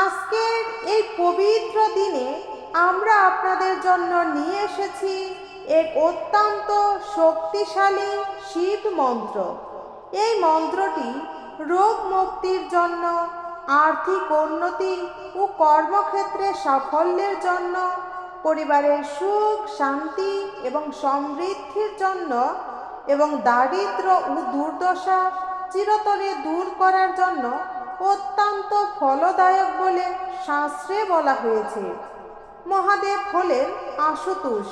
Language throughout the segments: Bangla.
আজকের এই পবিত্র দিনে আমরা আপনাদের জন্য নিয়ে এসেছি এক অত্যন্ত শক্তিশালী শিব মন্ত্র। এই মন্ত্রটি রোগ মুক্তির জন্য, আর্থিক উন্নতি ও কর্মক্ষেত্রে সাফল্যের জন্য, পরিবারের সুখ, শান্তি এবং সমৃদ্ধির জন্য এবং দারিদ্র ও দুর্দশা চিরতরে দূর করার জন্য অত্যন্ত ফলদায়ক বলে শাস্ত্রে বলা হয়েছে। মহাদেব হলেন আশুতোষ,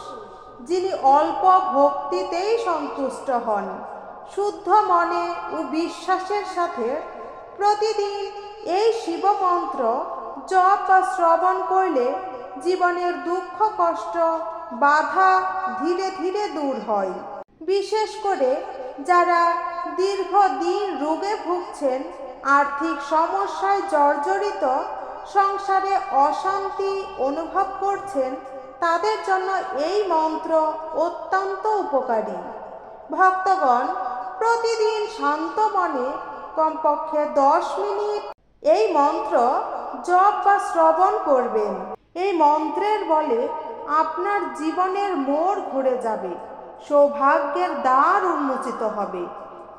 যিনি অল্প ভক্তিতেই সন্তুষ্ট হন। শুদ্ধ মনে ও বিশ্বাসের সাথে প্রতিদিন এই শিবমন্ত্র জপ বা শ্রবণ করলে জীবনের দুঃখ, কষ্ট, বাধা ধীরে ধীরে দূর হয়। বিশেষ করে যারা দীর্ঘদিন রোগে ভুগছেন আর্থিক সমস্যায় জর্জরিত, সংসারে অশান্তি অনুভব করছেন, তাদের জন্য এই মন্ত্র অত্যন্ত উপকারী। ভক্তগণ, প্রতিদিন শান্ত মনে, কমপক্ষে দশ মিনিট এই মন্ত্র জপ বা শ্রবণ করবেন। এই মন্ত্রের বলে আপনার জীবনের মোড় ঘুরে যাবে, সৌভাগ্যের দ্বার উন্মোচিত হবে।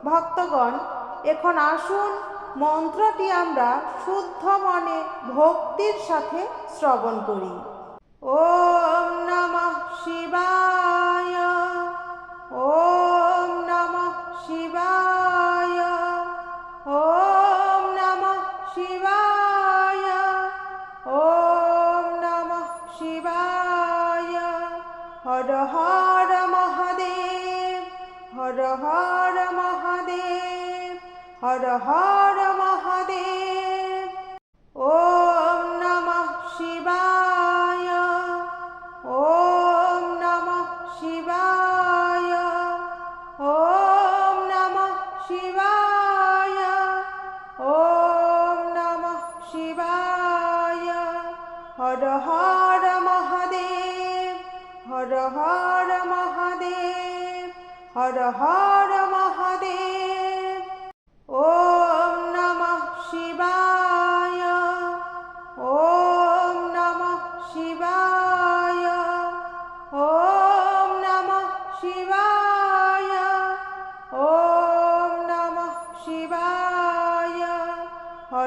ভক্তগণ, এখন আসুন মন্ত্রটি আমরা শুদ্ধ মনে ভক্তির সাথে শ্রবণ করি। ওম নমঃ শিবায়।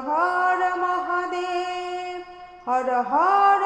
হর মহাদেব হর হর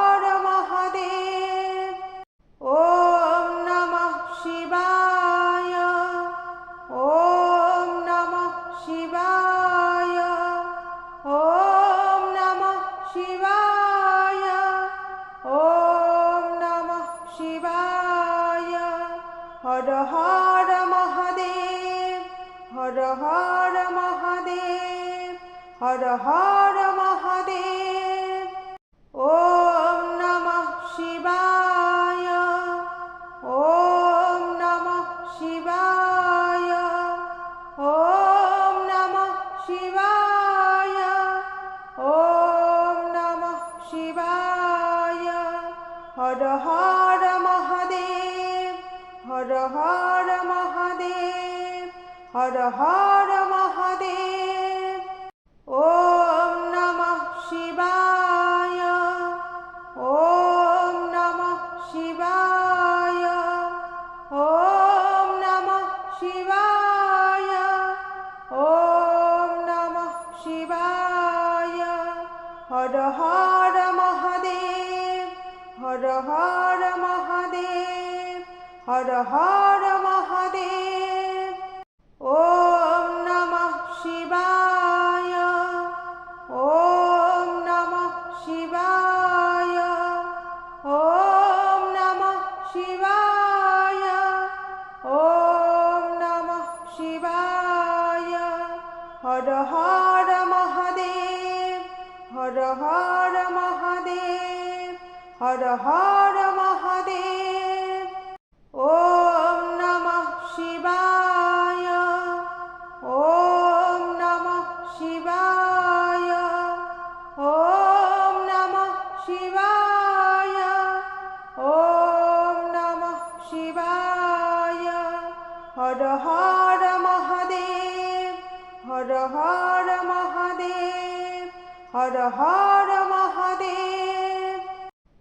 हर हर महादेव हर हर হর মহাদেব।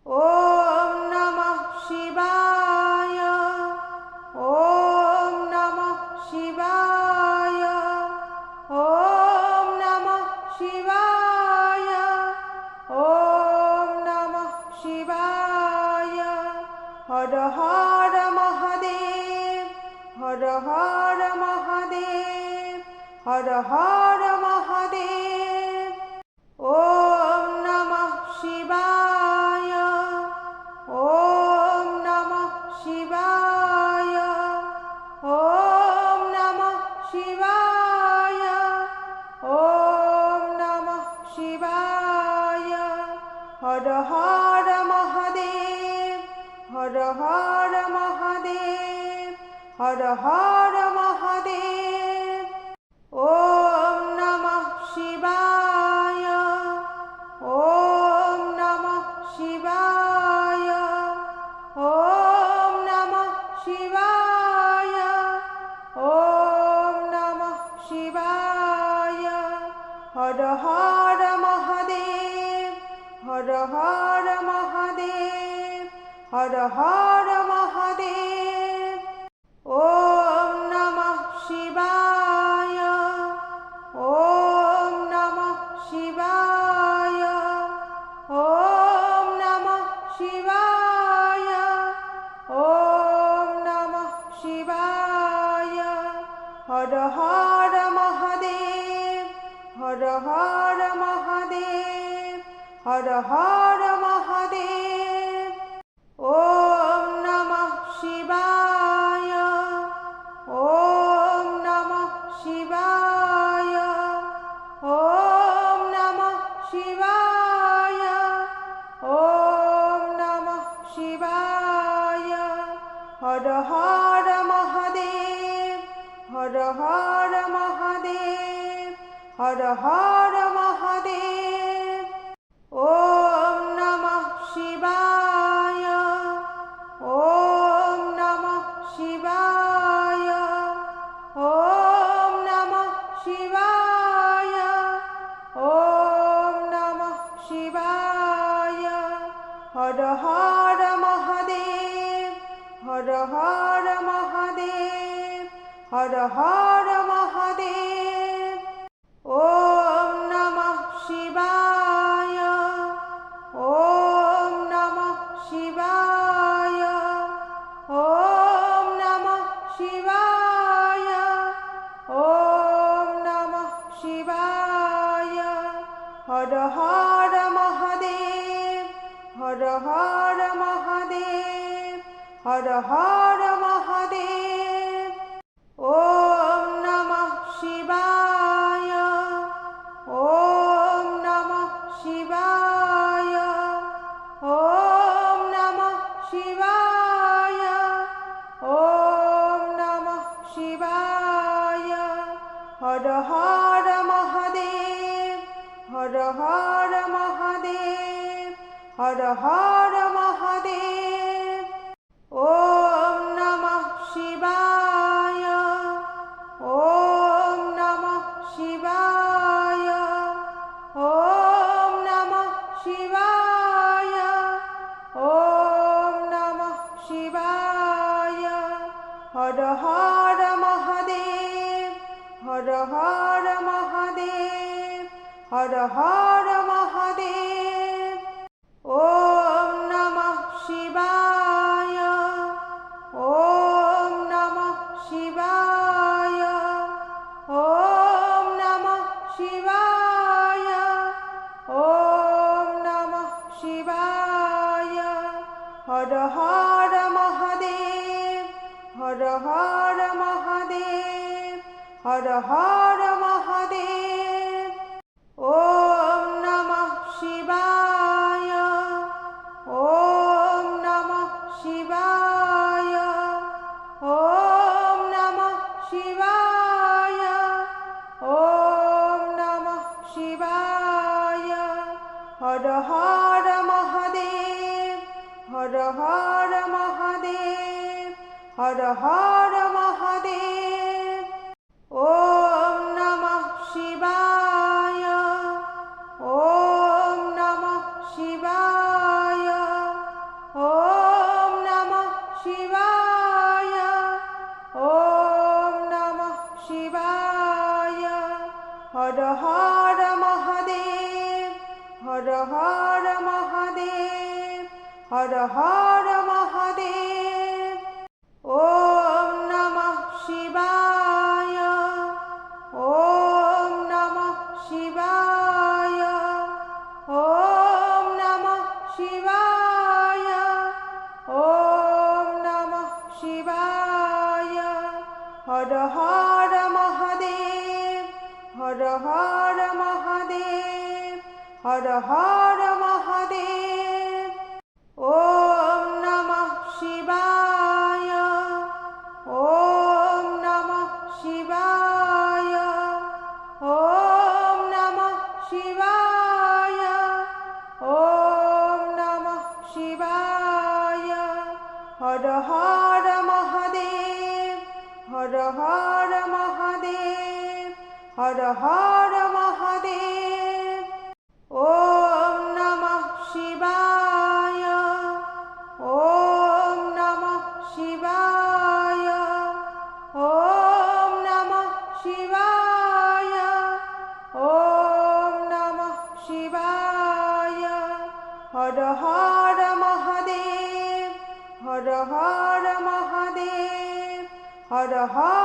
ওম নমঃ শিবায়। ওম নমঃ শিবায়। ওম নমঃ শিবায়। ওম নমঃ শিবায়। হর হর মহাদেব। হর হর মহাদেব। হর হর হর হর মহাদেব হর হর হর মহাদেব। ওম নমঃ শিবায়। ওম নমঃ শিবায়। ওম নমঃ শিবায়। ওম নমঃ শিবায়। হর হর মহাদেব। হর হর মহাদেব। হর হর হর হর মহাদেব হর হর হর হর মহাদেব। ওম নমঃ শিবায়। ওম নমঃ শিবায়। ওম নমঃ শিবায়। ওম নমঃ শিবায়। হর হর মহাদেব। হর হর মহাদেব। হর হর হর মহাদেব, হর হর মহাদেব। ও নম শিবায় ও নম শিবায় ও নম শিবায় ও নম শিবায়। হর হর মহাদেব, হর হর মহাদেব, হর হর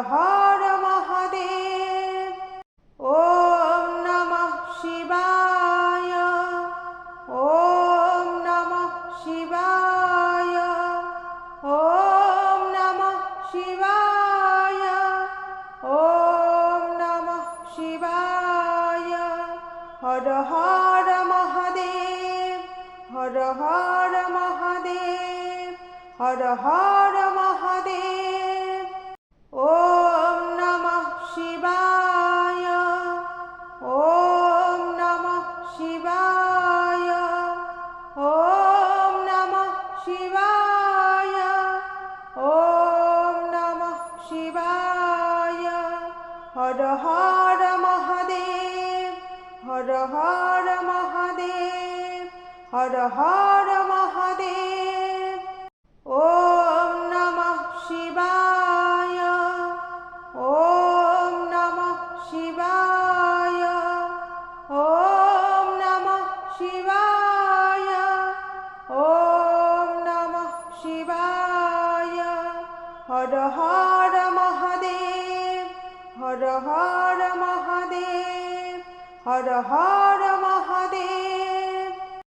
হর মহাদেব। ওম নমঃ শিবায়। ওম নমঃ শিবায়। ওম নমঃ শিবায়। ওম নমঃ শিবায়। হর হর মহাদেব। হর হর মহাদেব। হর হর হর হর মহাদেব ও